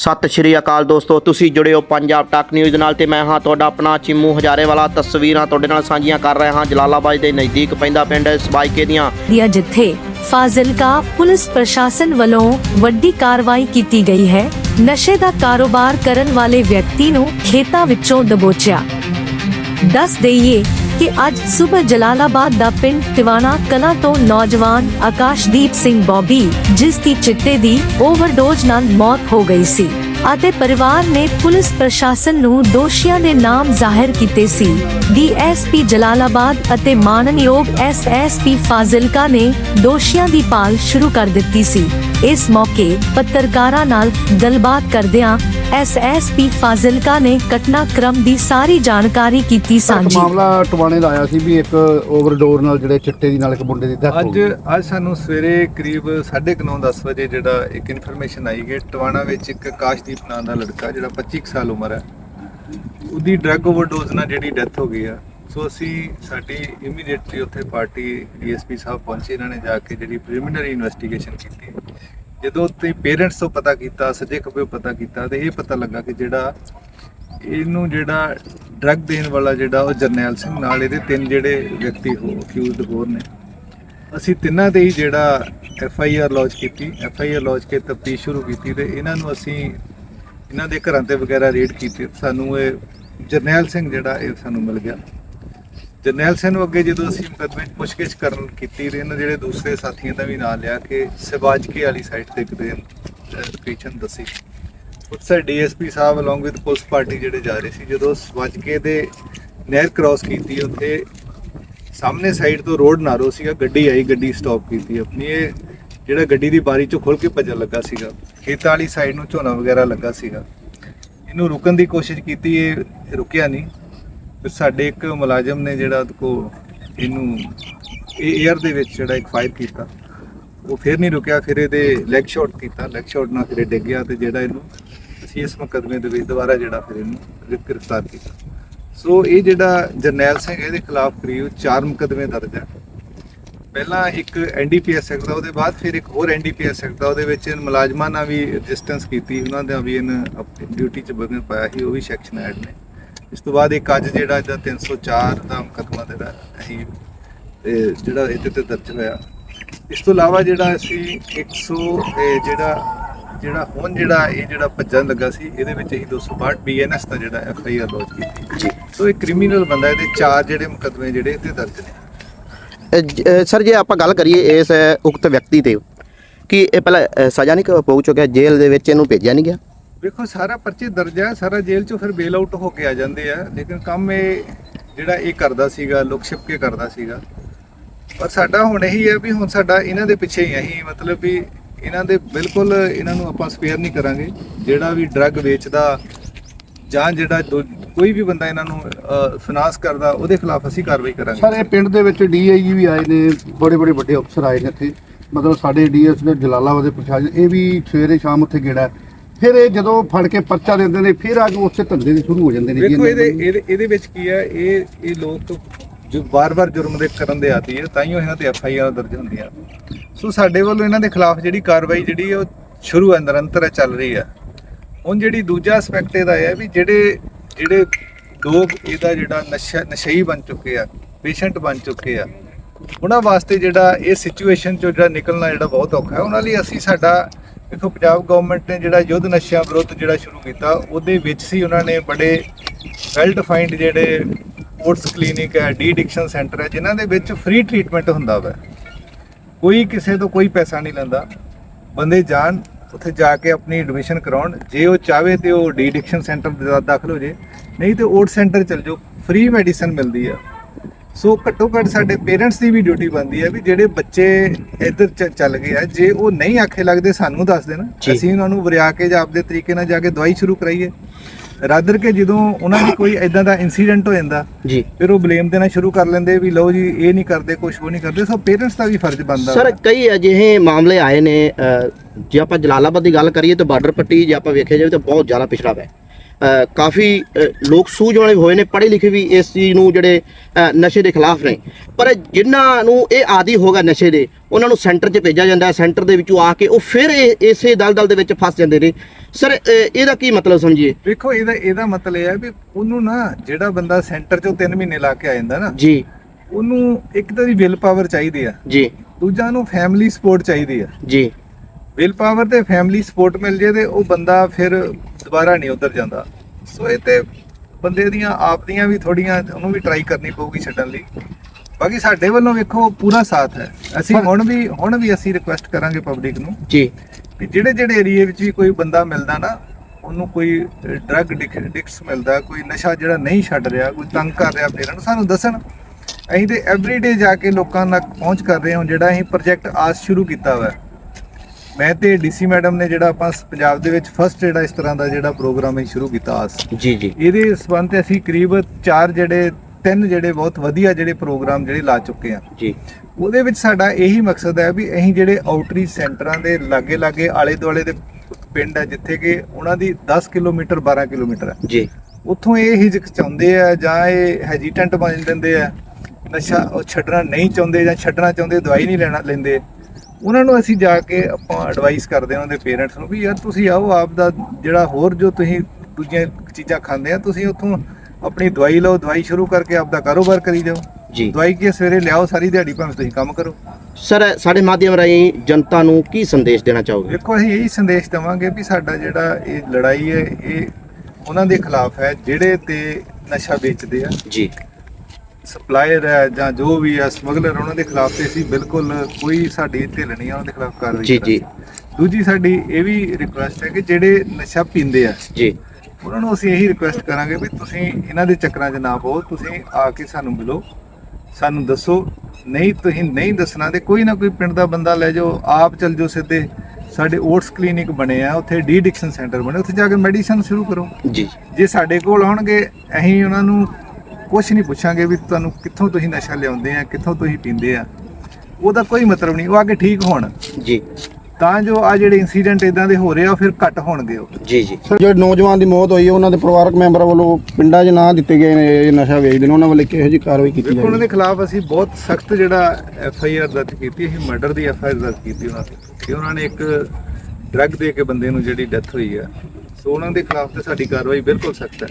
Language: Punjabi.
ਸਤਿ ਸ਼੍ਰੀ ਅਕਾਲ ਦੋਸਤੋ, ਤੁਸੀਂ ਜੁੜੇ ਹੋ ਪੰਜਾਬ ਟੱਕ ਨਿਊਜ਼ ਨਾਲ ਤੇ ਮੈਂ ਹਾਂ ਤੁਹਾਡਾ ਆਪਣਾ ਚਿੰਮੂ ਹਜ਼ਾਰੇ ਵਾਲਾ ਤਸਵੀਰਾਂ ਤੁਹਾਡੇ ਨਾਲ ਸਾਂਝੀਆਂ ਕਰ ਰਿਹਾ ਹਾਂ ਜਲਾਲਾਬਾਦ ਦੇ ਨਜ਼ਦੀਕ ਪੈਂਦਾ ਪਿੰਡ ਸਬਾਈਕੇ ਦੀਆਂ। ਦੀਆਂ ਜਿੱਥੇ ਫਾਜ਼ਿਲਕਾ ਪੁਲਿਸ ਪ੍ਰਸ਼ਾਸਨ ਵੱਲੋਂ ਵੱਡੀ ਕਾਰਵਾਈ ਕੀਤੀ ਗਈ ਹੈ। ਨਸ਼ੇ ਦਾ ਕਾਰੋਬਾਰ ਕਰਨ ਵਾਲੇ ਵਿਅਕਤੀ ਨੂੰ ਖੇਤਾਂ ਵਿੱਚੋਂ ਦਬੋਚਿਆ। ਦੱਸ ਦਈਏ ਕਿ ਅੱਜ ਸਵੇਰ ਜਲਾਲਾਬਾਦ ਦਾ ਪਿੰਡ ਟਿਵਾਣਾ ਕਲਾ ਤੋਂ ਨੌਜਵਾਨ ਆਕਾਸ਼ਦੀਪ ਸਿੰਘ ਬੌਬੀ, ਜਿਸ ਦੀ ਚਿੱਟੇ ਦੀ ਓਵਰਡੋਜ਼ ਨਾਲ ਮੌਤ ਹੋ ਗਈ ਸੀ ਅਤੇ ਪਰਿਵਾਰ ਨੇ ਪੁਲਿਸ ਪ੍ਰਸ਼ਾਸਨ ਨੂੰ ਦੋਸ਼ੀਆਂ ਦੇ ਨਾਮ ਜ਼ਾਹਿਰ ਕੀਤੇ ਸੀ। ਡੀਐਸਪੀ ਜਲਾਲਾਬਾਦ ਅਤੇ ਮਾਨਨਯੋਗ ਐਸਐਸਪੀ ਫਾਜ਼ਿਲਕਾ ਨੇ ਦੋਸ਼ੀਆਂ ਦੀ ਭਾਲ ਸ਼ੁਰੂ ਕਰ ਦਿੱਤੀ ਸੀ। ਇਸ ਮੌਕੇ ਪੱਤਰਕਾਰਾਂ ਨਾਲ ਗੱਲਬਾਤ ਕਰਦਿਆਂ ਐਸਐਸਪੀ ਫਾਜ਼ਿਲਕਾ ਨੇ ਘਟਨਾਕ੍ਰਮ ਦੀ ਸਾਰੀ ਜਾਣਕਾਰੀ ਕੀਤੀ ਇੱਕ ਸਾਂਝੀ। ਮਾਮਲਾ ਟਵਾਣੇ ਦਾ ਆਇਆ ਸੀ ਵੀ ਇੱਕ ਓਵਰਡੋਰ ਨਾਲ ਜਿਹੜੇ ਚਿੱਟੇ ਦੀ ਨਾਲ ਇੱਕ ਮੁੰਡੇ ਦੀ ਡੈਥ ਹੋ ਅੱਜ ਗਈ। ਅੱਜ ਸਾਨੂੰ ਸਵੇਰੇ ਕਰੀਬ 9:30 10 ਵਜੇ ਜਿਹੜਾ ਇੱਕ ਇਨਫੋਰਮੇਸ਼ਨ ਆਈ ਕਿ ਟਵਾਣਾ ਵਿੱਚ ਇੱਕ ਆਕਾਸ਼ਦੀਪ ਨਾਂ ਦਾ ਲੜਕਾ ਜਿਹੜਾ 25 ਕੁ ਸਾਲ ਉਮਰ ਹੈ ਉਹਦੀ ਡਰੱਗ ਓਵਰਡੋਜ਼ ਨਾਲ ਜਿਹੜੀ ਡੈਥ ਹੋ ਗਈ ਆ। ਸੋ ਅਸੀਂ ਸਾਡੀ ਇਮੀਡੀਏਟਲੀ ਉੱਥੇ ਪਾਰਟੀ ਡੀਐਸਪੀ ਸਾਹਿਬ ਪਹੁੰਚੇ ਇਹਨਾਂ ਨੇ ਜਾ ਕੇ ਜਿਹੜੀ ਪ੍ਰੀਲਿਮਿਨਰੀ ਇਨਵੈਸਟੀਗੇਸ਼ਨ ਕੀਤੀ। ਜਦੋਂ ਤੇ ਪੇਰੈਂਟਸ ਤੋਂ ਪਤਾ ਕੀਤਾ, ਸੱਜੇ ਖੱਬੇ ਪਤਾ ਕੀਤਾ ਤੇ ਇਹ ਪਤਾ ਲੱਗਾ ਕਿ ਜਿਹੜਾ ਇਹਨੂੰ ਜਿਹੜਾ ਡਰੱਗ ਦੇਣ ਵਾਲਾ ਜਿਹੜਾ ਉਹ ਜਰਨੈਲ ਸਿੰਘ ਨਾਲ ਇਹਦੇ ਤਿੰਨ ਜਿਹੜੇ ਵਿਅਕਤੀ ਹੋ ਅਕਿਊਜ਼ਡ ਹੋਰ ਨੇ। ਅਸੀਂ ਤਿੰਨਾਂ ਤੇ ਹੀ ਜਿਹੜਾ ਐਫ ਆਈ ਆਰ ਲੌਂਚ ਕੀਤੀ ਐਫ ਆਈ ਆਰ ਲੌਂਚ ਕੇ ਤਫਤੀਸ਼ ਸ਼ੁਰੂ ਕੀਤੀ ਤੇ ਇਹਨਾਂ ਨੂੰ ਅਸੀਂ ਇਹਨਾਂ ਦੇ ਘਰਾਂ ਤੇ ਵਗੈਰਾ ਰੇਡ ਕੀਤੇ। ਸਾਨੂੰ ਇਹ ਜਰਨੈਲ ਸਿੰਘ ਜਿਹੜਾ, ਇਹ ਸਾਨੂੰ ਮਿਲ ਗਿਆ। ਜਰਨੈਲ ਸਿੰਘ ਨੂੰ ਅੱਗੇ ਜਦੋਂ ਅਸੀਂ ਮੁਕੱਦਮੇ 'ਚ ਪੁੱਛਗਿੱਛ ਕਰਨ ਕੀਤੀ ਤੇ ਇਹਨਾਂ ਜਿਹੜੇ ਦੂਸਰੇ ਸਾਥੀਆਂ ਦਾ ਵੀ ਨਾਂ ਲਿਆ ਕਿ ਸਿਵਾਜਕੇ ਵਾਲੀ ਸਾਈਡ ਤੇ ਕਿਤੇ ਲੋਕੇਸ਼ਨ ਦੱਸੀ। ਉੱਥੇ ਡੀਐਸਪੀ ਸਾਹਿਬ ਅਲੋਂਗ ਵਿਦ ਪੁਲਿਸ ਪਾਰਟੀ ਜਿਹੜੇ ਜਾ ਰਹੇ ਸੀ, ਜਦੋਂ ਸਵਾਜਕੇ ਦੇ ਨਹਿਰ ਕ੍ਰਾਸ ਕੀਤੀ, ਉੱਥੇ ਸਾਹਮਣੇ ਸਾਈਡ ਤੋਂ ਰੋਡ ਨਾਰੋ ਸੀਗਾ, ਗੱਡੀ ਆਈ, ਗੱਡੀ ਸਟਾਪ ਕੀਤੀ। ਆਪਣੀ ਇਹ ਜਿਹੜਾ ਗੱਡੀ ਦੀ ਬਾਰੀ ਚੋਂ ਖੁੱਲ ਕੇ ਭੱਜਣ ਲੱਗਾ ਸੀਗਾ। ਖੇਤਾਂ ਵਾਲੀ ਸਾਈਡ ਨੂੰ ਝੋਨਾ ਵਗੈਰਾ ਲੱਗਾ ਸੀਗਾ। ਇਹਨੂੰ ਰੁਕਣ ਦੀ ਕੋਸ਼ਿਸ਼ ਕੀਤੀ, ਇਹ ਰੁਕਿਆ ਨਹੀਂ। ਫਿਰ ਸਾਡੇ ਇੱਕ ਮੁਲਾਜ਼ਮ ਨੇ ਜਿਹੜਾ ਉਹਦੇ ਕੋ ਇਹਨੂੰ ਇਹ 에ਅਰ ਦੇ ਵਿੱਚ ਜਿਹੜਾ ਇੱਕ ਫਾਇਰ ਕੀਤਾ। ਉਹ ਫਿਰ ਨਹੀਂ ਰੁਕਿਆ, ਫਿਰ ਇਹਦੇ ਲੈਗ ਸ਼ਾਟ ਕੀਤਾ। ਲੈਗ ਸ਼ਾਟ ਨਾਲ ਫਿਰ ਇਹ ਡਿੱਗ ਗਿਆ ਤੇ ਜਿਹੜਾ ਇਹਨੂੰ ਅਸੀਂ ਇਸ ਮੁਕੱਦਮੇ ਦੇ ਵਿੱਚ ਦੁਬਾਰਾ ਜਿਹੜਾ ਫਿਰ ਇਹਨੂੰ ਗ੍ਰਿਫਤਾਰ ਕੀਤਾ। ਸੋ ਇਹ ਜਿਹੜਾ ਜਰਨੈਲ ਸਿੰਘ ਇਹਦੇ ਖਿਲਾਫ ਕਰੀਬ ਚਾਰ ਮੁਕੱਦਮੇ ਦਰਜ ਹੈ। ਪਹਿਲਾਂ ਇੱਕ ਐਨਡੀਪੀਐਸ ਐਕਟ ਦਾ, ਉਹਦੇ ਬਾਅਦ ਫਿਰ ਇੱਕ ਹੋਰ ਐਨਡੀਪੀਐਸ ਐਕਟ ਦਾ, ਉਹਦੇ ਵਿੱਚ ਇਹਨਾਂ ਮੁਲਾਜ਼ਮਾਂ ਨਾਲ ਵੀ ਰੈਜ਼ਿਸਟੈਂਸ ਕੀਤੀ, ਉਹਨਾਂ ਦਾ ਵੀ ਇਹਨਾਂ ਡਿਊਟੀ 'ਚ ਬਗਨ ਪਾਇਆ ਸੀ, ਉਹ ਵੀ ਸੈਕਸ਼ਨ ਐਡ ਨੇ। ਇਸ ਤੋਂ ਬਾਅਦ ਇੱਕ ਅੱਜ ਜਿਹੜਾ ਇਹਦਾ 304 ਦਾ ਮੁਕੱਦਮਾ ਜਿਹੜਾ ਅਸੀਂ ਤੇ ਜਿਹੜਾ ਇਹਦੇ ਤੇ ਦਰਜ ਹੋਇਆ। ਇਸ ਤੋਂ ਇਲਾਵਾ ਜਿਹੜਾ ਅਸੀਂ 100 ਤੇ ਜਿਹੜਾ ਜਿਹੜਾ ਹੁਣ ਜਿਹੜਾ ਇਹ ਜਿਹੜਾ ਭੱਜਣ ਲੱਗਾ ਸੀ ਇਹਦੇ ਵਿੱਚ ਅਸੀਂ 262 ਬੀਐਨਐਸ ਦਾ ਜਿਹੜਾ ਐਫਆਈਆਰ ਲੌਂਚ ਕੀਤੀ। ਸੋ ਇਹ ਕ੍ਰਿਮੀਨਲ ਬੰਦਾ ਇਹਦੇ ਚਾਰ ਜਿਹੜੇ ਮੁਕੱਦਮੇ ਜਿਹੜੇ ਇਹਦੇ ਦਰਜ ਨੇ। ਸਰ ਜੇ ਆਪਾਂ ਗੱਲ ਕਰੀਏ ਇਸ ਉਕਤ ਵਿਅਕਤੀ ਤੇ ਕਿ ਇਹ ਪਹਿਲਾਂ ਸਜ਼ਾ ਨਹੀਂ ਪਹੁੰਚ ਚੁੱਕਿਆ ਜੇਲ੍ਹ ਦੇ ਵਿੱਚ ਇਹਨੂੰ ਭੇਜਿਆ ਨਹੀਂ ਗਿਆ? ਵੇਖੋ ਸਾਰਾ ਪਰਚੇ ਦਰਜ ਹੈ ਸਾਰਾ ਜੇਲ੍ਹ ਚੋਂ ਫਿਰ ਬੇਲ ਆਊਟ ਹੋ ਕੇ ਆ ਜਾਂਦੇ ਆ। ਲੇਕਿਨ ਕੰਮ ਇਹ ਜਿਹੜਾ ਇਹ ਕਰਦਾ ਸੀਗਾ, ਲੁਕ ਛਿਪ ਕੇ ਕਰਦਾ ਸੀਗਾ। ਪਰ ਸਾਡਾ ਹੁਣ ਇਹੀ ਹੈ ਵੀ ਹੁਣ ਸਾਡਾ ਇਹਨਾਂ ਦੇ ਪਿੱਛੇ ਹੀ ਅਸੀਂ ਮਤਲਬ ਵੀ ਇਹਨਾਂ ਦੇ ਬਿਲਕੁਲ ਇਹਨਾਂ ਨੂੰ ਆਪਾਂ ਸਪੇਅਰ ਨਹੀਂ ਕਰਾਂਗੇ। ਜਿਹੜਾ ਵੀ ਡਰੱਗ ਵੇਚਦਾ, ਜਾਂ ਜਿਹੜਾ ਦੋ- ਕੋਈ ਵੀ ਬੰਦਾ ਇਹਨਾਂ ਨੂੰ ਫਾਈਨਾਂਸ ਕਰਦਾ, ਉਹਦੇ ਖਿਲਾਫ ਅਸੀਂ ਕਾਰਵਾਈ ਕਰਾਂਗੇ। ਸਰ, ਇਹ ਪਿੰਡ ਦੇ ਵਿੱਚ ਡੀਆਈਜੀ ਵੀ ਆਏ ਨੇ, ਬੜੇ ਬੜੇ ਵੱਡੇ ਅਫਸਰ ਆਏ ਨੇ ਇੱਥੇ। ਮਤਲਬ ਸਾਡੇ ਡੀਐਸ ਦੇ ਜਲਾਲਾਬਾਦ ਦੇ ਪ੍ਰਸ਼ਾਸਨ, ਇਹ ਵੀ ਸਵੇਰੇ ਸ਼ਾਮ ਉੱਥੇ ਗੇੜਾ ਫਿਰ ਇਹ ਜਦੋਂ ਫੜ ਕੇ ਪਰਚਾ ਦਿੰਦੇ ਨੇ ਫਿਰ ਆ ਕੇ ਉਸੇ ਧੰਦੇ ਦੇ ਸ਼ੁਰੂ ਹੋ ਜਾਂਦੇ ਨੇ ਇਹਨਾਂ ਇਹਦੇ। ਇਹਦੇ ਇਹਦੇ ਵਿੱਚ ਕੀ ਹੈ ਇਹ ਇਹ ਲੋਕ ਜੋ ਵਾਰ-ਵਾਰ ਜੁਰਮ ਦੇ ਕਰਨ ਦੇ ਆਦੀ ਹੈ ਤਾਂ ਹੀ ਇਹਨਾਂ ਤੇ ਐਫ ਆਈ ਆਰ ਦਰਜ ਹੁੰਦੀਆਂ ਸੋ ਸਾਡੇ ਵੱਲੋਂ ਇਹਨਾਂ ਦੇ ਖਿਲਾਫ ਜਿਹੜੀ ਕਾਰਵਾਈ ਜਿਹੜੀ ਹੈ ਉਹ ਸ਼ੁਰੂ ਹੈ ਨਿਰੰਤਰ ਹੈ ਚੱਲ ਰਹੀ ਹੈ ਹੁਣ ਜਿਹੜੀ ਦੂਜਾ ਐਸਪੈਕਟ ਇਹਦਾ ਹੈ ਵੀ ਜਿਹੜੇ ਜਿਹੜੇ ਲੋਕ ਇਹਦਾ ਜਿਹੜਾ ਨਸ਼ਾ ਨਸ਼ਈ ਬਣ ਚੁੱਕੇ ਆ ਪੇਸ਼ੈਂਟ ਬਣ ਚੁੱਕੇ ਆ ਉਹਨਾਂ ਵਾਸਤੇ ਜਿਹੜਾ ਇਹ ਸਿਚੁਏਸ਼ਨ ਚੋਂ ਜਿਹੜਾ ਨਿਕਲਣਾ ਜਿਹੜਾ ਬਹੁਤ ਔਖਾ ਹੈ ਉਹਨਾਂ ਲਈ ਅਸੀਂ ਸਾਡਾ ਦੇਖੋ, ਪੰਜਾਬ ਗਵਰਨਮੈਂਟ ਨੇ ਜਿਹੜਾ ਯੁੱਧ ਨਸ਼ਿਆਂ ਵਿਰੁੱਧ ਜਿਹੜਾ ਸ਼ੁਰੂ ਕੀਤਾ, ਉਹਦੇ ਵਿੱਚ ਸੀ ਉਹਨਾਂ ਨੇ ਬੜੇ ਵੈਲ ਡਿਫਾਈਨਡ ਜਿਹੜੇ ਸਪੋਰਟਸ ਕਲੀਨਿਕ ਹੈ ਡੀ ਐਡਿਕਸ਼ਨ ਸੈਂਟਰ ਹੈ, ਜਿਨ੍ਹਾਂ ਦੇ ਵਿੱਚ ਫ੍ਰੀ ਟ੍ਰੀਟਮੈਂਟ ਹੁੰਦਾ ਵਾ। ਕੋਈ ਕਿਸੇ ਤੋਂ ਕੋਈ ਪੈਸਾ ਨਹੀਂ ਲੈਂਦਾ। ਬੰਦੇ ਜਾਣ, ਉੱਥੇ ਜਾ ਕੇ ਆਪਣੀ ਐਡਮਿਸ਼ਨ ਕਰਾਉਣ। ਜੇ ਉਹ ਚਾਹਵੇ ਤੇ ਉਹ ਡੀ ਐਡਿਕਸ਼ਨ ਸੈਂਟਰ ਦੇ ਦਾਖਲ ਹੋ ਜੇ। ਨਹੀਂ ਤੇ ਓਟ ਸੈਂਟਰ ਚਲ ਜਾਓ। ਫ੍ਰੀ ਮੈਡੀਸਨ ਮਿਲਦੀ ਆ। ਸੋ ਘੱਟੋ ਘੱਟ ਸਾਡੇ ਪੇਰੈਂਟਸ ਦੀ ਵੀ ਡਿਊਟੀ ਬਣਦੀ ਹੈ ਵੀ ਜਿਹੜੇ ਬੱਚੇ ਇੱਧਰ ਚੱਲ ਗਏ ਆ ਜੇ ਉਹ ਨਹੀਂ ਆਖੇ ਲੱਗਦੇ ਸਾਨੂੰ ਦੱਸ ਦੇਣ। ਅਸੀਂ ਉਹਨਾਂ ਨੂੰ ਵਰਿਆ ਕੇ ਜਾਂ ਆਪਦੇ ਤਰੀਕੇ ਨਾਲ ਜਾ ਕੇ ਦਵਾਈ ਸ਼ੁਰੂ ਕਰਾਈਏ। ਰਾਦਰ ਕੇ ਜਦੋਂ ਉਹਨਾਂ ਦੀ ਕੋਈ ਇਦਾਂ ਦਾ ਇਨਸੀਡੈਂਟ ਹੋ ਜਾਂਦਾ ਜੀ। ਫਿਰ ਉਹ ਬਲੇਮ ਦੇਣਾ ਸ਼ੁਰੂ ਕਰ ਲੈਂਦੇ ਵੀ ਲਓ ਜੀ ਇਹ ਨਹੀਂ ਕਰਦੇ ਕੁਝ ਉਹ ਨਹੀਂ ਕਰਦੇ। ਸੋ ਪੇਰੈਂਟਸ ਦਾ ਵੀ ਫਰਜ਼ ਬਣਦਾ। ਸਰ। ਕਈ ਅਜਿਹੇ ਮਾਮਲੇ ਆਏ ਨੇ ਜੇ ਆਪਾਂ ਜਲਾਲਾਬਾਦ ਦੀ ਗੱਲ ਕਰੀਏ ਤਾਂ ਬਾਰਡਰ ਪੱਟੀ ਜੇ ਆਪਾਂ ਵੇਖਿਆ ਜਾਵੇ ਤਾਂ ਬਹੁਤ ਜ਼ਿਆਦਾ ਪਿਛੜਾ ਹੈ ਕਾਫੀ ਲੋਕ ਸੂਝ ਵਾਲੇ ਹੋਏ ਨੇ ਪੜ੍ਹੇ ਲਿਖੇ ਵੀ ਇਸ ਚੀਜ਼ ਨੂੰ ਜਿਹੜੇ ਨਸ਼ੇ ਦੇ ਖਿਲਾਫ ਨੇ। ਪਰ ਜਿਨ੍ਹਾਂ ਨੂੰ ਇਹ ਆਦੀ ਹੋਗਾ ਨਸ਼ੇ ਦੇ ਉਹਨਾਂ ਨੂੰ ਸੈਂਟਰ 'ਚ ਭੇਜਿਆ ਜਾਂਦਾ ਹੈ। ਸੈਂਟਰ ਦੇ ਵਿੱਚੋਂ ਆ ਕੇ ਉਹ ਫਿਰ ਇਸੇ ਦਲਦਲ ਦੇ ਵਿੱਚ ਫਸ ਜਾਂਦੇ ਨੇ। ਸਰ ਇਹਦਾ ਕੀ ਮਤਲਬ ਸਮਝੀਏ? ਵੇਖੋ ਇਹਦਾ ਇਹਦਾ ਮਤਲਬ ਇਹ ਹੈ ਵੀ ਉਹਨੂੰ ਨਾ ਜਿਹੜਾ ਬੰਦਾ ਸੈਂਟਰ ਚੋਂ 3 ਮਹੀਨੇ ਲਾ ਕੇ ਆ ਜਾਂਦਾ ਨਾ ਜੀ। ਉਹਨੂੰ ਇੱਕ ਤਾਂ ਦੀ ਵਿਲ ਪਾਵਰ ਚਾਹੀਦੀ ਆ। ਜੀ। ਦੂਜਾ ਉਹਨੂੰ ਫੈਮਿਲੀ ਸਪੋਰਟ ਚਾਹੀਦੀ ਆ। ਜੀ। ਵਿਲ ਪਾਵਰ ਤੇ ਫੈਮਿਲੀ ਸਪੋਰਟ ਮਿਲ ਜੇ ਤੇ ਉਹ ਬੰਦਾ ਫਿਰ ਦੁਬਾਰਾ ਨਹੀਂ ਉਧਰ ਜਾਂਦਾ। ਸੋ ਇਹ ਤੇ ਬੰਦੇ ਦੀਆਂ ਆਪ ਦੀਆਂ ਵੀ ਥੋੜੀਆਂ ਉਹਨੂੰ ਵੀ ਟਰਾਈ ਕਰਨੀ ਪਊਗੀ ਛੱਡਣ ਲਈ। ਬਾਕੀ ਸਾਡੇ ਵੱਲੋਂ ਵੇਖੋ ਪੂਰਾ ਸਾਥ ਹੈ। ਅਸੀਂ ਹੁਣ ਵੀ ਹੁਣ ਵੀ ਅਸੀਂ ਰਿਕੁਐਸਟ ਕਰਾਂਗੇ ਪਬਲਿਕ ਨੂੰ ਜੀ। ਵੀ ਜਿਹੜੇ ਜਿਹੜੇ ਏਰੀਏ ਵਿੱਚ ਵੀ ਕੋਈ ਬੰਦਾ ਮਿਲਦਾ ਨਾ ਉਹਨੂੰ ਕੋਈ ਡਰੱਗ ਡਿਕਸ ਮਿਲਦਾ ਕੋਈ ਨਸ਼ਾ ਜਿਹੜਾ ਨਹੀਂ ਛੱਡ ਰਿਹਾ ਕੋਈ ਤੰਗ ਕਰ ਰਿਹਾ ਪੇਰੈਂਟ ਸਾਨੂੰ ਦੱਸਣ। ਅਸੀਂ ਤੇ ਐਵਰੀਡੇ ਜਾ ਕੇ ਲੋਕਾਂ ਤੱਕ ਪਹੁੰਚ ਕਰ ਰਹੇ ਹਾਂ ਜਿਹੜਾ ਅਸੀਂ ਪ੍ਰੋਜੈਕਟ ਆਸ ਸ਼ੁਰੂ ਕੀਤਾ ਹੋਇਆ। ਮੈਂ ਤੇ ਡੀਸੀ ਮੈਡਮ ਨੇ ਜਿਹੜਾ ਆਪਾਂ ਪੰਜਾਬ ਦੇ ਵਿੱਚ ਫਸਟ ਜਿਹੜਾ ਇਸ ਤਰ੍ਹਾਂ ਦਾ ਜਿਹੜਾ ਪ੍ਰੋਗਰਾਮ ਅਸੀਂ ਸ਼ੁਰੂ ਕੀਤਾ ਆਸ ਜੀ ਜੀ। ਇਹਦੇ ਸਬੰਧ ਤੇ ਅਸੀਂ ਕਰੀਬ ਚਾਰ ਜਿਹੜੇ ਤਿੰਨ ਜਿਹੜੇ ਬਹੁਤ ਵਧੀਆ ਜਿਹੜੇ ਪ੍ਰੋਗਰਾਮ ਜਿਹੜੇ ਲਾ ਚੁੱਕੇ ਆ ਜੀ। ਉਹਦੇ ਵਿੱਚ ਸਾਡਾ ਇਹੀ ਮਕਸਦ ਹੈ ਵੀ ਅਸੀਂ ਜਿਹੜੇ ਆਊਟਰੀਚ ਸੈਂਟਰਾਂ ਦੇ ਲਾਗੇ ਲਾਗੇ ਆਲੇ ਦੁਆਲੇ ਦੇ ਪਿੰਡ ਹੈ ਜਿੱਥੇ ਕਿ ਉਹਨਾਂ ਦੀ 10 ਕਿਲੋਮੀਟਰ 12 ਕਿਲੋਮੀਟਰ ਹੈ ਜੀ। ਉੱਥੋਂ ਇਹ ਹਿਚਕਚਾਉਂਦੇ ਆ ਜਾਂ ਇਹ ਹੈਜੀਟੈਂਟ ਬਣ ਜਾਂਦੇ ਆ ਨਸ਼ਾ ਉਹ ਛੱਡਣਾ ਨਹੀਂ ਚਾਹੁੰਦੇ ਜਾਂ ਛੱਡਣਾ ਚਾਹੁੰਦੇ ਦਵਾਈ ਨਹੀਂ ਲੈਣਾ ਲੈਂਦੇ। ਉਹਨਾਂ ਨੂੰ ਅਸੀਂ ਜਾ ਕੇ ਆਪਾਂ ਐਡਵਾਈਸ ਕਰਦੇ ਹਾਂ ਉਹਨਾਂ ਦੇ ਪੇਰੈਂਟਸ ਨੂੰ ਵੀ ਯਾਰ ਤੁਸੀਂ ਆਓ ਆਪ ਦਾ ਜਿਹੜਾ ਹੋਰ ਜੋ ਤੁਸੀਂ ਦੂਜੀਆਂ ਚੀਜ਼ਾਂ ਖਾਂਦੇ ਆ ਤੁਸੀਂ ਉੱਥੋਂ ਆਪਣੀ ਦਵਾਈ ਲਓ ਦਵਾਈ ਸ਼ੁਰੂ ਕਰਕੇ ਆਪ ਦਾ ਕਾਰੋਬਾਰ ਕਰੀ ਜਾਓ। ਜੀ। ਦਵਾਈ ਕੀ ਸਵੇਰੇ ਲਿਆਓ ਸਾਰੀ ਦਿਹਾੜੀ ਭਾਵੇਂ ਤੁਸੀਂ ਕੰਮ ਕਰੋ। ਸਰ ਸਾਡੇ ਮਾਧਿਅਮ ਰਾਹੀਂ ਜਨਤਾ ਨੂੰ ਕੀ ਸੰਦੇਸ਼ ਦੇਣਾ ਚਾਹੋਗੇ? ਦੇਖੋ ਅਸੀਂ ਇਹੀ ਸੰਦੇਸ਼ ਦਵਾਂਗੇ ਵੀ ਸਾਡਾ ਜਿਹੜਾ ਇਹ ਲੜਾਈ ਹੈ ਇਹ ਉਹਨਾਂ ਦੇ ਖਿਲਾਫ ਹੈ ਜਿਹੜੇ ਤੇ ਨਸ਼ਾ ਵੇਚਦੇ ਆ। ਜੀ। ਸਪਲਾਇਰ ਹੈ ਜਾਂ ਜੋ ਵੀ ਹੈ ਸਮਗਲਰ ਉਹਨਾਂ ਦੇ ਖਿਲਾਫ ਤੇ ਅਸੀਂ ਬਿਲਕੁਲ ਕੋਈ ਸਾਡੀ ਢਿੱਲ ਨਹੀਂ ਆ ਉਹਨਾਂ ਦੇ ਖਿਲਾਫ ਕਾਰਵਾਈ ਜੀ। ਜੀ। ਦੂਜੀ ਸਾਡੀ ਇਹ ਵੀ ਰਿਕੁਐਸਟ ਹੈ ਕਿ ਜਿਹੜੇ ਨਸ਼ਾ ਪੀਂਦੇ ਆ ਜੀ। ਉਹਨਾਂ ਨੂੰ ਅਸੀਂ ਇਹੀ ਰਿਕੁਐਸਟ ਕਰਾਂਗੇ ਵੀ ਤੁਸੀਂ ਇਹਨਾਂ ਦੇ ਚੱਕਰਾਂ 'ਚ ਨਾ ਪਾਓ ਤੁਸੀਂ ਆ ਕੇ ਸਾਨੂੰ ਮਿਲੋ ਸਾਨੂੰ ਦੱਸੋ। ਨਹੀਂ ਤੁਸੀਂ ਨਹੀਂ ਦੱਸਣਾ ਤੇ ਕੋਈ ਨਾ ਕੋਈ ਪਿੰਡ ਦਾ ਬੰਦਾ ਲੈ ਜਾਓ ਆਪ ਚੱਲ ਜਾਓ ਸਿੱਧੇ। ਸਾਡੇ ਓਟਸ ਕਲੀਨਿਕ ਬਣੇ ਆ ਉੱਥੇ ਡੀ ਐਡਿਕਸ਼ਨ ਸੈਂਟਰ ਬਣੇ ਉੱਥੇ ਜਾ ਕੇ ਮੈਡੀਸਨ ਸ਼ੁਰੂ ਕਰੋ। ਜੀ। ਜੇ ਸਾਡੇ ਕੋਲ ਆਉਣਗੇ ਅਸੀਂ ਉਹਨਾਂ ਨੂੰ ਕੁਝ ਨਹੀਂ ਪੁੱਛਾਂਗੇ ਵੀ ਤੁਹਾਨੂੰ ਕਿੱਥੋਂ ਤੁਸੀਂ ਨਸ਼ਾ ਲਿਆਉਂਦੇ ਆ ਕਿੱਥੋਂ ਤੁਸੀਂ ਪੀਂਦੇ ਆ। ਉਹਦਾ ਕੋਈ ਮਤਲਬ ਨਹੀਂ ਉਹ ਆ ਕੇ ਠੀਕ ਹੋਣ। ਜੀ। ਤਾਂ ਜੋ ਆ ਜਿਹੜੇ ਇਨਸੀਡੈਂਟ ਇਦਾਂ ਦੇ ਹੋ ਰਹੇ ਆ ਉਹ ਫਿਰ ਘੱਟ ਹੋਣਗੇ ਉਹ। ਜੀ ਜੀ। ਸਰ ਜਿਹੜੇ ਨੌਜਵਾਨ ਦੀ ਮੌਤ ਹੋਈ ਹੈ ਉਹਨਾਂ ਦੇ ਪਰਿਵਾਰਕ ਮੈਂਬਰਾਂ ਵੱਲੋਂ ਪਿੰਡਾਂ 'ਚ ਨਾਂ ਦਿੱਤੇ ਗਏ ਨੇ ਇਹ ਨਸ਼ਾ ਵੇਚਦੇ ਨੇ ਉਹਨਾਂ ਵੱਲੋਂ ਕਿਹੋ ਜਿਹੀ ਕਾਰਵਾਈ ਕੀਤੀ ਵੇਖੋ ਉਹਨਾਂ ਦੇ ਖਿਲਾਫ ਅਸੀਂ ਬਹੁਤ ਸਖਤ ਜਿਹੜਾ ਐਫ ਆਈ ਆਰ ਦਰਜ ਕੀਤੀ ਅਸੀਂ ਮਰਡਰ ਦੀ ਐਫ ਆਈ ਆਰ ਦਰਜ ਕੀਤੀ ਉਹਨਾਂ ਤੇ। ਕਿ ਉਹਨਾਂ ਨੇ ਇੱਕ ਡਰੱਗ ਦੇ ਕੇ ਬੰਦੇ ਨੂੰ ਜਿਹੜੀ ਡੈਥ ਹੋਈ ਆ ਸੋ ਉਹਨਾਂ ਦੇ ਖਿਲਾਫ ਤੇ ਸਾਡੀ ਕਾਰਵਾਈ ਬਿਲਕੁਲ ਸਖਤ ਹੈ।